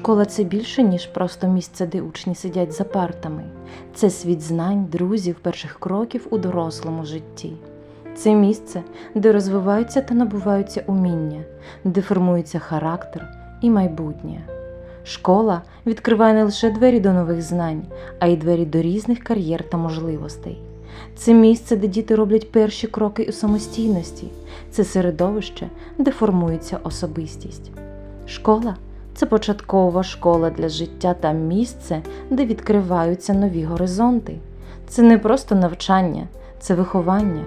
Школа це більше, ніж просто місце, де учні сидять за партами. Це світ знань, друзів, перших кроків у дорослому житті. Це місце, де розвиваються та набуваються уміння, де формується характер і майбутнє. Школа відкриває не лише двері до нових знань, а й двері до різних кар'єр та можливостей. Це місце, де діти роблять перші кроки у самостійності, це середовище, де формується особистість. Школа це початкова школа для життя та місце, де відкриваються нові горизонти. Це не просто навчання, це виховання,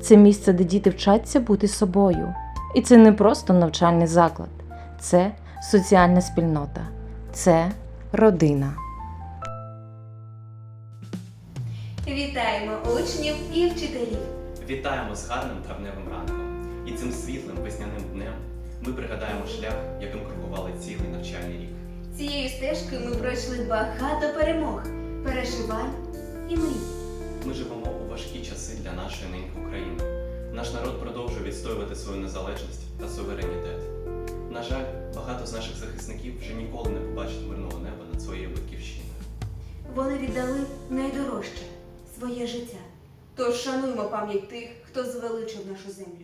це місце, де діти вчаться бути собою. І це не просто навчальний заклад, це соціальна спільнота, це родина. Вітаємо учнів і вчителів. Вітаємо з гарним травневим ранком. І цим світлим весняним днем ми пригадаємо шлях, яким крокували цілий навчальний рік. Цією стежкою ми пройшли багато перемог, переживань і мрій. Ми живемо у важкі часи для нашої неньки України. Наш народ продовжує відстоювати свою незалежність та суверенітет. На жаль, багато з наших захисників вже ніколи не побачать мирного неба над своєю батьківщиною. Вони віддали найдорожче своє життя. Тож шануємо пам'ять тих, хто звеличив нашу землю.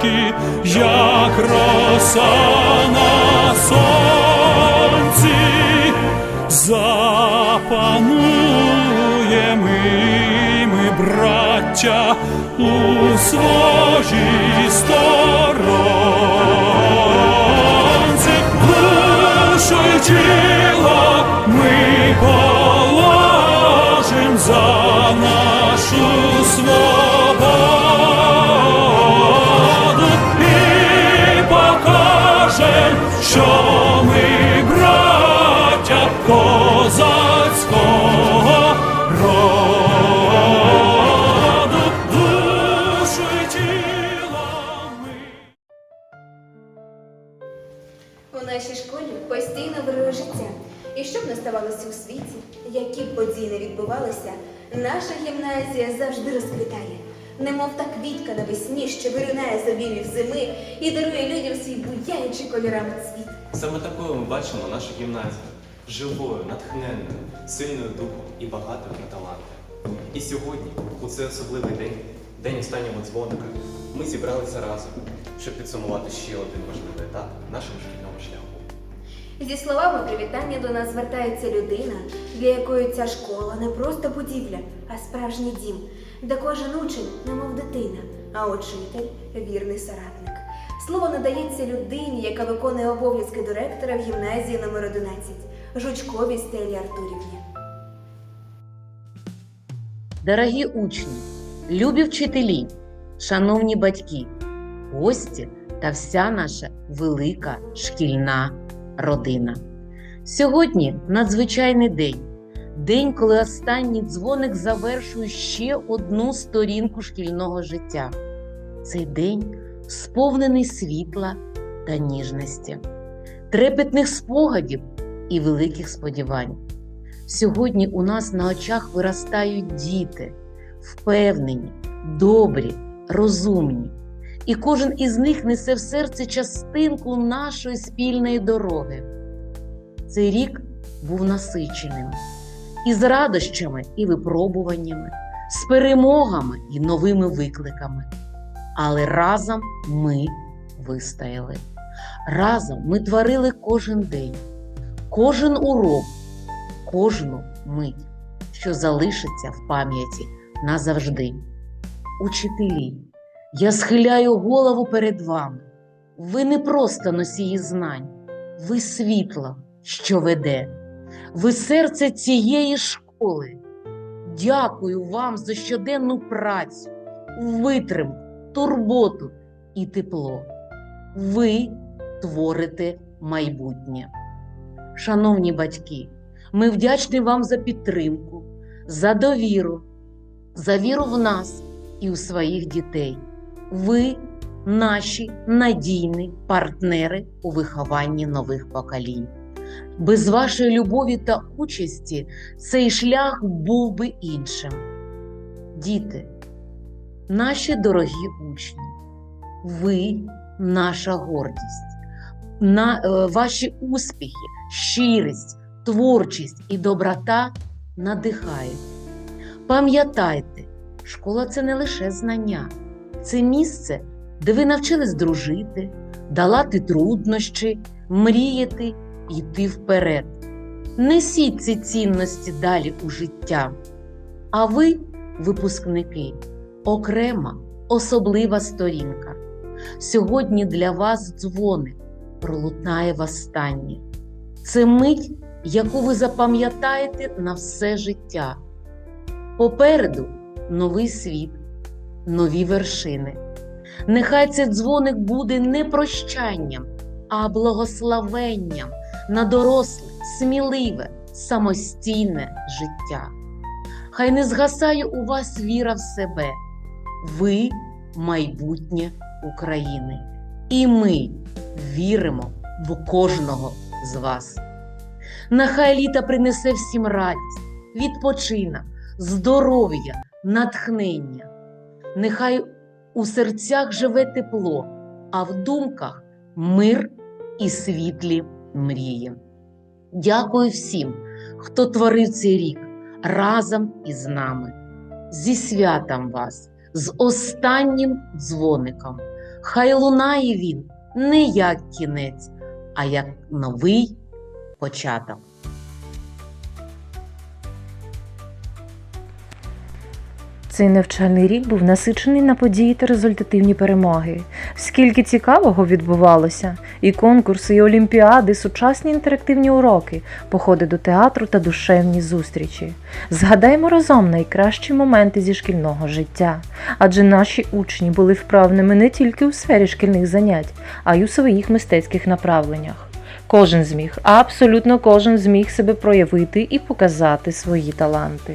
вороженьки, як роса на сонці, запануємо і ми, браття, у своїй сторонці, душу тіло ми наша гімназія завжди розквітає. Немов та квітка навесні, що виринає з обіймів зими і дарує людям свій буяючий кольорами цвіт. Саме такою ми бачимо нашу гімназію живою, натхненною, сильною духом і багатою на таланти. І сьогодні, у цей особливий день, день останнього дзвоника, ми зібралися разом, щоб підсумувати ще один важливий етап нашого шкільного шляху. Зі словами привітання до нас звертається людина, для якої ця школа не просто будівля, а справжній дім, де кожен учень, немов дитина, а учитель вірний соратник. Слово надається людині, яка виконує обов'язки директора в гімназії номер 11 Жучковій Стелі Артурівні. Дорогі учні, любі вчителі, шановні батьки, гості та вся наша велика шкільна родина. Сьогодні надзвичайний день. День, коли останній дзвоник завершує ще одну сторінку шкільного життя. Цей день сповнений світла та ніжності, трепетних спогадів і великих сподівань. Сьогодні у нас на очах виростають діти, впевнені, добрі, розумні. І кожен із них несе в серці частинку нашої спільної дороги. Цей рік був насиченим із радощами і випробуваннями, з перемогами і новими викликами. Але разом ми вистояли. Разом ми творили кожен день, кожен урок, кожну мить, що залишиться в пам'яті назавжди. Учителі, я схиляю голову перед вами. Ви не просто носії знань, ви світло, що веде, ви серце цієї школи. Дякую вам за щоденну працю, витримку, турботу і тепло. Ви творите майбутнє. Шановні батьки, ми вдячні вам за підтримку, за довіру, за віру в нас і у своїх дітей. Ви наші надійні партнери у вихованні нових поколінь. Без вашої любові та участі цей шлях був би іншим. Діти, наші дорогі учні, ви наша гордість, на, е, ваші успіхи, щирість, творчість і доброта надихають. Пам'ятайте, школа це не лише знання, це місце, де ви навчились дружити, долати труднощі, мріяти і йти вперед. Несіть ці цінності далі у життя. А ви, випускники, окрема, особлива сторінка. Сьогодні для вас дзвоник пролунає востаннє. Це мить, яку ви запам'ятаєте на все життя. Попереду новий світ, нові вершини. Нехай цей дзвоник буде не прощанням, а благословенням на доросле, сміливе, самостійне життя. Хай не згасає у вас віра в себе. Ви майбутнє України. І ми віримо в кожного з вас. Нехай літа принесе всім радість, відпочинок, здоров'я, натхнення. Нехай у серцях живе тепло, а в думках мир і світлі мрії. Дякую всім, хто творив цей рік разом із нами. Зі святом вас, з останнім дзвоником. Хай лунає він не як кінець, а як новий початок. Цей навчальний рік був насичений на події та результативні перемоги. Скільки цікавого відбувалося: і конкурси, і олімпіади, сучасні інтерактивні уроки, походи до театру та душевні зустрічі. Згадаймо разом найкращі моменти зі шкільного життя, адже наші учні були вправними не тільки у сфері шкільних занять, а й у своїх мистецьких направленнях. Кожен зміг, абсолютно кожен зміг себе проявити і показати свої таланти.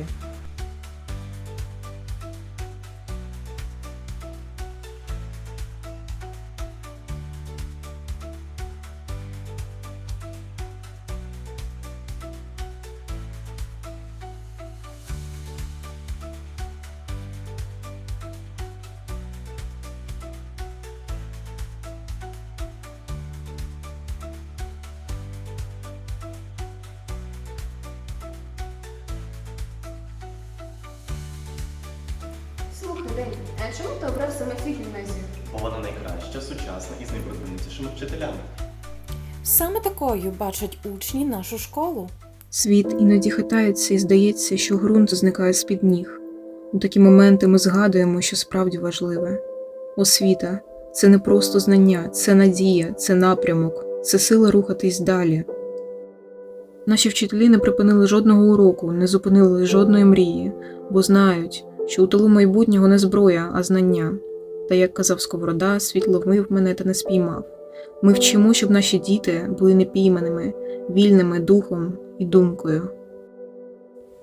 День, а чому ти обрав саме цю гімназію? Бо вона найкраща, сучасна і з найпродвинутішими вчителями. Саме такою бачать учні нашу школу. Світ іноді хитається і здається, що ґрунт зникає з-під ніг. У такі моменти ми згадуємо, що справді важливе. Освіта це не просто знання, це надія, це напрямок, це сила рухатись далі. Наші вчителі не припинили жодного уроку, не зупинили жодної мрії, бо знають, що у тилу майбутнього не зброя, а знання. Та як казав Сковорода, світ ловив мене та не спіймав. Ми вчимо, щоб наші діти були непійманими, вільними духом і думкою.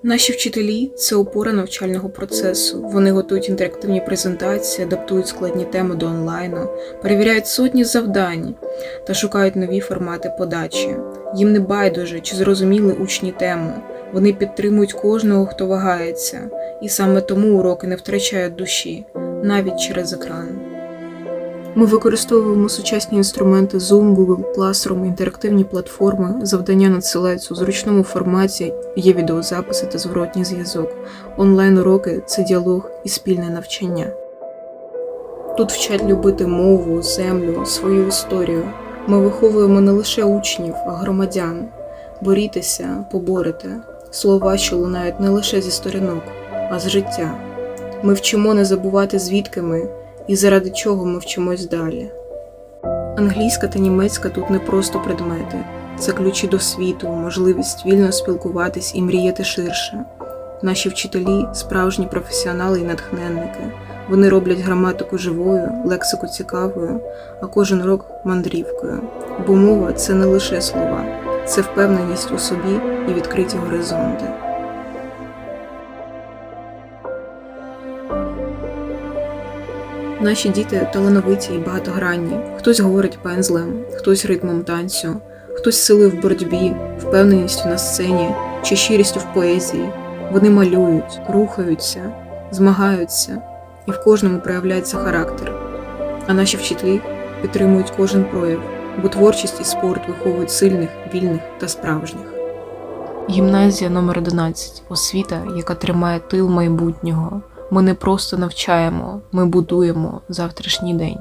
Наші вчителі це опора навчального процесу. Вони готують інтерактивні презентації, адаптують складні теми до онлайну, перевіряють сотні завдань та шукають нові формати подачі. Їм не байдуже, чи зрозуміли учні тему. Вони підтримують кожного, хто вагається, і саме тому уроки не втрачають душі, навіть через екран. Ми використовуємо сучасні інструменти Zoom, Google Classroom, інтерактивні платформи, завдання надсилаються у зручному форматі, є відеозаписи та зворотній зв'язок. Онлайн-уроки це діалог і спільне навчання. Тут вчать любити мову, землю, свою історію. Ми виховуємо не лише учнів, а громадян. Борітеся, поборете. Слова, що лунають не лише зі сторінок, а з життя. Ми вчимо не забувати звідки ми і заради чого ми вчимось далі. Англійська та німецька тут не просто предмети, це ключі до світу, можливість вільно спілкуватись і мріяти ширше. Наші вчителі справжні професіонали і натхненники. Вони роблять граматику живою, лексику цікавою, а кожен урок мандрівкою. Бо мова це не лише слова, це впевненість у собі і відкриті горизонти. Наші діти талановиті і багатогранні. Хтось говорить пензлем, хтось ритмом танцю, хтось силою в боротьбі, впевненістю на сцені чи щирістю в поезії. Вони малюють, рухаються, змагаються, і в кожному проявляється характер. А наші вчителі підтримують кожен прояв, бо творчість і спорт виховують сильних, вільних та справжніх. Гімназія номер 11 освіта, яка тримає тил майбутнього. Ми не просто навчаємо, ми будуємо завтрашній день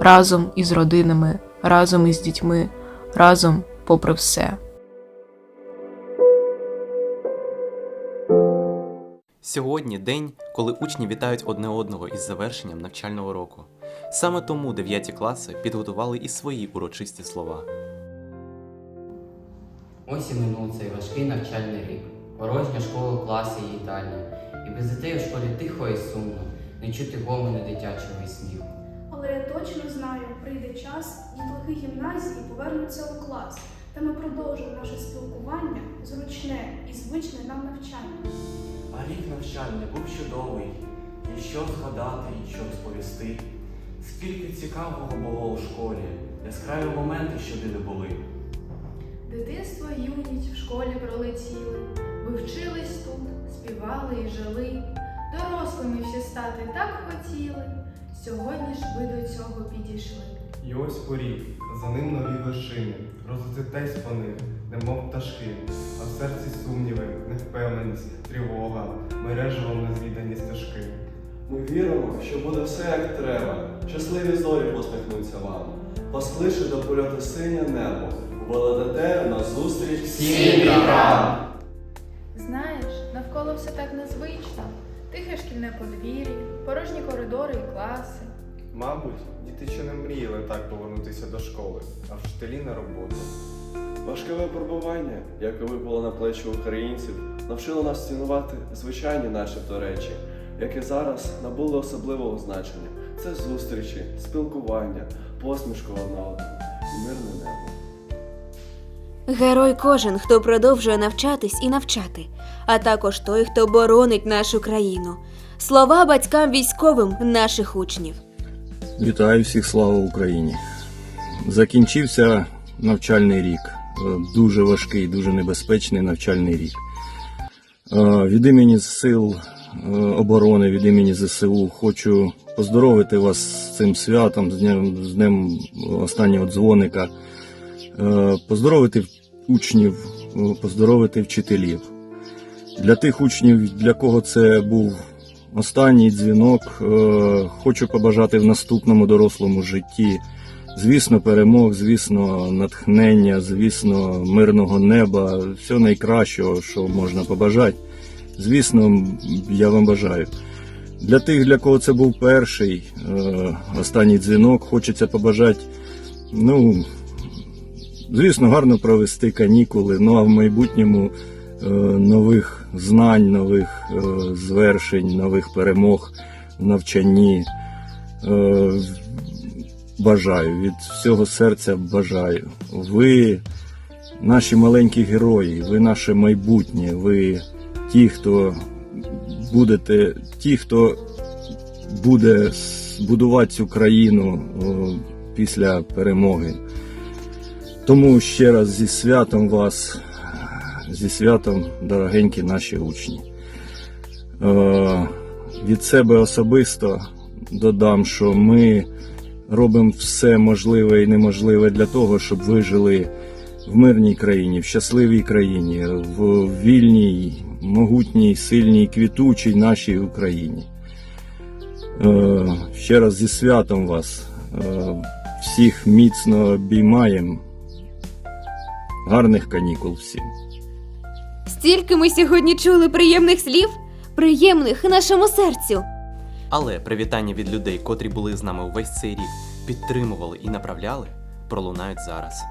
разом із родинами, разом із дітьми, разом попри все. Сьогодні день, коли учні вітають одне одного із завершенням навчального року. Саме тому 9 класи підготували і свої урочисті слова. Ось і минув цей важкий навчальний рік. Порожня школа, класи і їдальні. І без дітей у школі тихо і сумно, не чути гомону дитячого і сміху. Але я точно знаю, прийде час, дітлахи гімназії повернуться у клас, та ми продовжимо наше спілкування зручне і звичне нам навчання. А рік навчальний був чудовий, і що згадати, і що розповісти. Скільки цікавого було у школі, яскраві моменти, що де не були. Дитинство і юність в школі пролетіли. Ви вчились тут, співали і жили. Дорослими всі стати так хотіли. Сьогодні ж ви до цього підійшли. І ось поріг, за ним нові вершини, розлетитесь по них, немов пташки, а в серці сумніви, невпевненість, тривога, мережевом незвідані стежки. Ми віримо, що буде все як треба. Щасливі зорі посміхнуться вам. Посклише до польоту синє небо. Ви летите на зустріч всім вікам. Навколо все так незвично. Тихе шкільне подвір'я, порожні коридори і класи. Мабуть, діти ще не мріяли так повернутися до школи, а вчителі на роботу. Важке випробування, яке випало на плечі українців, навчило нас цінувати звичайні начебто речі, які зараз набули особливого значення. Це зустрічі, спілкування, посмішку одна одному і мирне небо. Герой кожен, хто продовжує навчатись і навчати, а також той, хто боронить нашу країну. Слова батькам військовим наших учнів. Вітаю всіх, слава Україні! Закінчився навчальний рік. Е, Дуже важкий, дуже небезпечний навчальний рік. Е, Від імені Сил е, оборони, від імені ЗСУ хочу поздоровити вас з цим святом, з днем, з днем останнього дзвоника, поздоровити учнів, поздоровити вчителів. Для тих учнів, для кого це був останній дзвінок, е, хочу побажати в наступному дорослому житті. Звісно, перемог, звісно, натхнення, звісно, мирного неба, все найкращого, що можна побажати. Звісно, я вам бажаю. Для тих, для кого це був перший е, останній дзвінок, хочеться побажати, ну, звісно, гарно провести канікули, ну а в майбутньому нових знань, нових е, звершень, нових перемог в навчанні. Е, бажаю, від всього серця бажаю. Ви наші маленькі герої, ви наше майбутнє, ви ті, хто будете, ті, хто буде будувати цю країну після перемоги. Тому ще раз зі святом вас, зі святом, дорогенькі наші учні. Е, від себе особисто додам, що ми робимо все можливе і неможливе для того, щоб ви жили в мирній країні, в щасливій країні, в вільній, могутній, сильній, квітучій нашій Україні. Е, ще раз зі святом вас. Е, всіх міцно обіймаємо. Гарних канікул всім. Стільки ми сьогодні чули приємних слів, приємних нашому серцю. Але привітання від людей, котрі були з нами увесь цей рік, підтримували і направляли, пролунають зараз.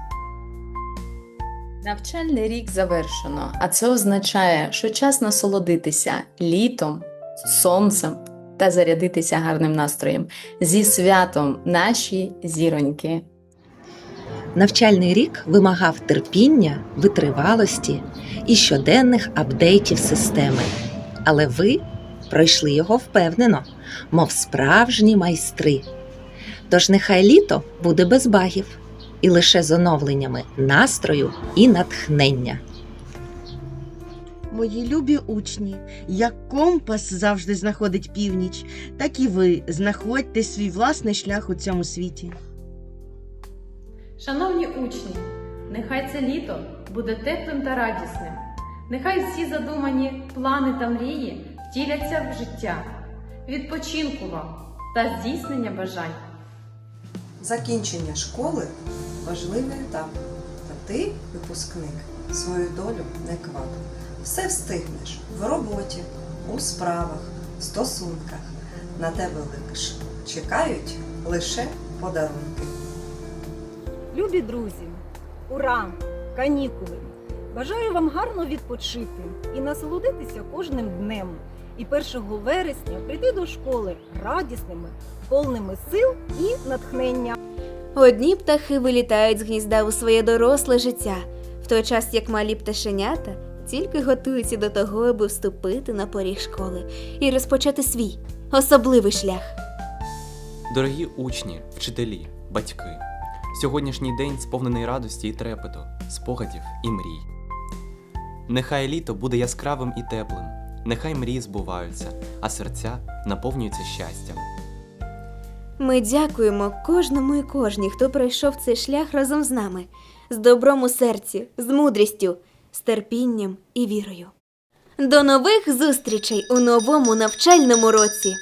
Навчальний рік завершено, а це означає, що час насолодитися літом, сонцем та зарядитися гарним настроєм. Зі святом наші зіроньки. Навчальний рік вимагав терпіння, витривалості і щоденних апдейтів системи. Але ви пройшли його впевнено, мов справжні майстри. Тож нехай літо буде без багів і лише з оновленнями настрою і натхнення. Мої любі учні, як компас завжди знаходить північ, так і ви знаходьте свій власний шлях у цьому світі. Шановні учні, нехай це літо буде теплим та радісним. Нехай всі задумані плани та мрії втіляться в життя. Відпочинку вам та здійснення бажань. Закінчення школи важливий етап. Та ти, випускник, свою долю не квап. Все встигнеш в роботі, у справах, стосунках. На тебе чекають лише подарунки. Любі друзі, ура! Канікули! Бажаю вам гарно відпочити і насолодитися кожним днем. І 1 вересня прийти до школи радісними, повними сил і натхнення. Одні птахи вилітають з гнізда у своє доросле життя, в той час як малі пташенята тільки готуються до того, аби вступити на поріг школи і розпочати свій особливий шлях. Дорогі учні, вчителі, батьки, сьогоднішній день сповнений радості і трепету, спогадів і мрій. Нехай літо буде яскравим і теплим, нехай мрії збуваються, а серця наповнюються щастям. Ми дякуємо кожному і кожній, хто пройшов цей шлях разом з нами, з добром у серці, з мудрістю, з терпінням і вірою. До нових зустрічей у новому навчальному році!